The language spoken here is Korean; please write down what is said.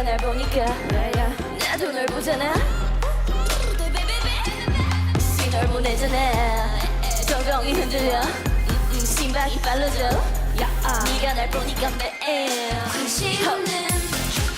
네가 날 보니까 나도 널 보잖아. 시널 보내잖아. 조경이 흔들려. 음, 심박이 빨라져. 아. 네가 날 보니까 매일. 관심 없는 어.